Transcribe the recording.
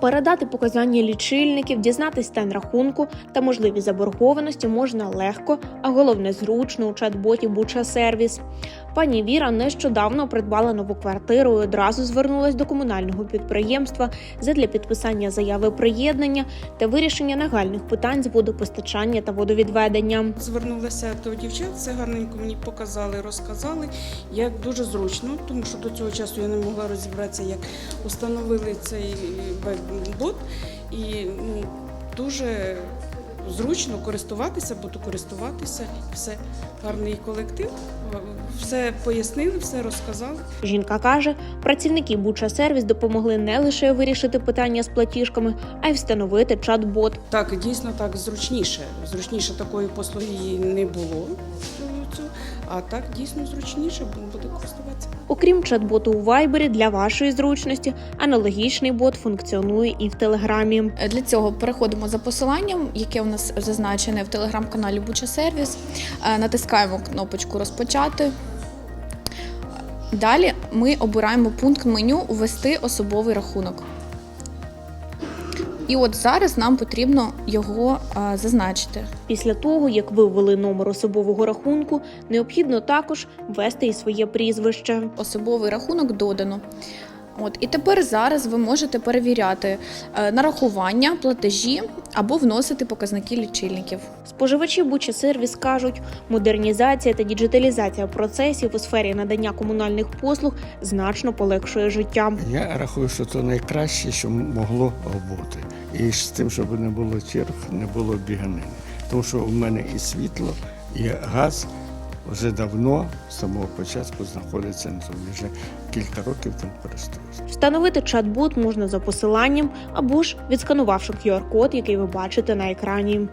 Передати показання лічильників, дізнатись стан рахунку та можливі заборгованості можна легко, а головне зручно у чат-боті Буча Сервіс. Пані Віра нещодавно придбала нову квартиру і одразу звернулась до комунального підприємства задля підписання заяви приєднання та вирішення нагальних питань з водопостачання та водовідведення. Звернулася до дівчат, все гарненько мені показали, розказали, як дуже зручно, тому що до цього часу я не могла розібратися, як установили цей веб-бот. І ну, дуже зручно користуватися, буду користуватися. Все гарний колектив, все пояснили, все розказали. Жінка каже, працівники Буча Сервіс допомогли не лише вирішити питання з платіжками, а й встановити чат-бот. Так, дійсно так зручніше. Зручніше такої послуги не було. А так дійсно зручніше буде користуватися. Окрім чат-боту у Вайбері, для вашої зручності аналогічний бот функціонує і в Телеграмі. Для цього переходимо за посиланням, яке у нас зазначене в телеграм-каналі Буча Сервіс. Е, Натискаємо кнопочку Розпочати. Далі ми обираємо пункт меню Ввести особовий рахунок. І от зараз нам потрібно його е, зазначити. Після того, як ви ввели номер особового рахунку, необхідно також ввести і своє прізвище. Особовий рахунок додано. От і тепер зараз ви можете перевіряти е, нарахування, платежі або вносити показники лічильників. Споживачі Буча Сервіс кажуть, модернізація та діджиталізація процесів у сфері надання комунальних послуг значно полегшує життя. Я рахую, що це найкраще, що могло бути. І з тим, щоб не було черг, не було біганини. Тому що у мене і світло, і газ вже давно, з самого початку, знаходиться на зоні. Вже кілька років тим користуюся. Встановити чат-бот можна за посиланням або ж відсканувавши QR-код, який ви бачите на екрані.